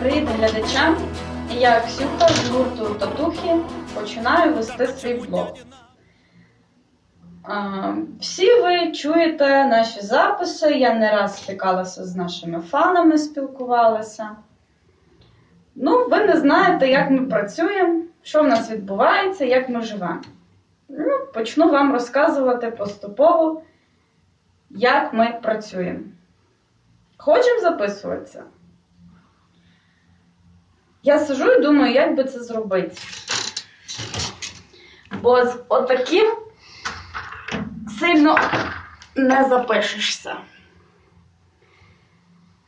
привіт глядачам! Я Ксюха з гурту Татухи починаю вести свій блог. Всі ви чуєте наші записи. Я не раз стикалася з нашими фанами, спілкувалася. Ну, ви не знаєте, як ми працюємо, що в нас відбувається, як ми живемо. Ну, почну вам розказувати поступово, як ми працюємо. Хочемо записуватися? Я сижу і думаю, як би це зробити. Бо з отаким сильно не запишешся.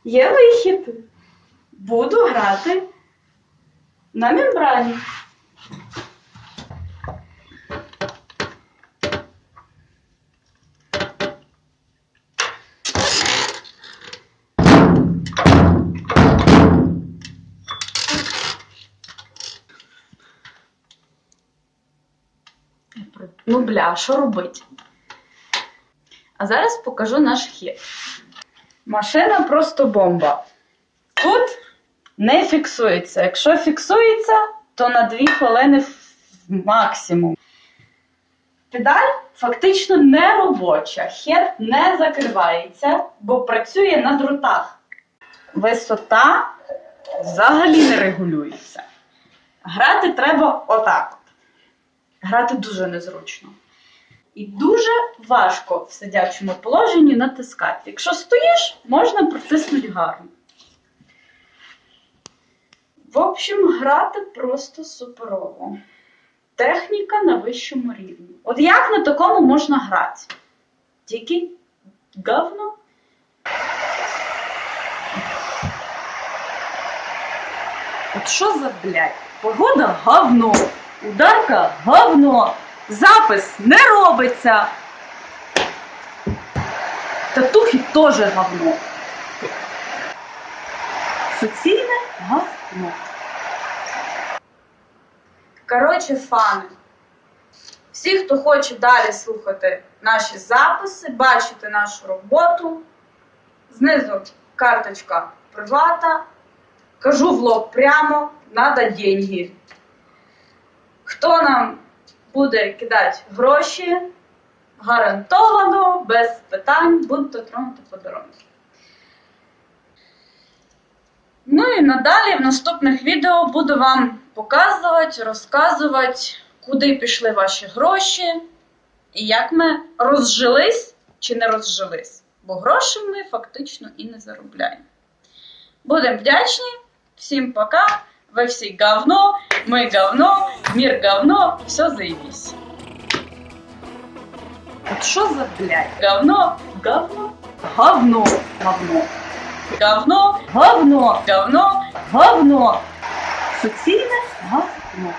Є вихід. Буду грати на мембрані. Ну, бля, що робить? А зараз покажу наш хід. Машина просто бомба. Тут не фіксується. Якщо фіксується, то на 2 хвилини максимум. Педаль фактично не робоча. Хід не закривається, бо працює на дротах. Висота взагалі не регулюється. Грати треба отак. Грати дуже незручно. І дуже важко в сидячому положенні натискати. Якщо стоїш, можна протиснути гарно. В общем, грати просто суперово. Техніка на вищому рівні. От як на такому можна грати? Тільки говно. От що за блядь? Погода говно. Ударка говно. Запис не робиться. Татухи теж говно. Суцільне говно. Коротше, фани. Всі, хто хоче далі слухати наші записи, бачити нашу роботу. Знизу карточка привата. Кажу в лоб прямо, надо деньги. Хто нам буде кидати гроші, гарантовано, без питань, будете отримати подарунки. Ну і надалі в наступних відео буду вам показувати, розказувати, куди пішли ваші гроші і як ми розжились чи не розжились. Бо гроші ми фактично і не заробляємо. Будемо вдячні. Всім пока. Ви всі говно, ми говно, мир говно, все заебись. От що за блядь? Говно, говно, говно, говно. Говно, говно, говно, говно. Суцільне говно.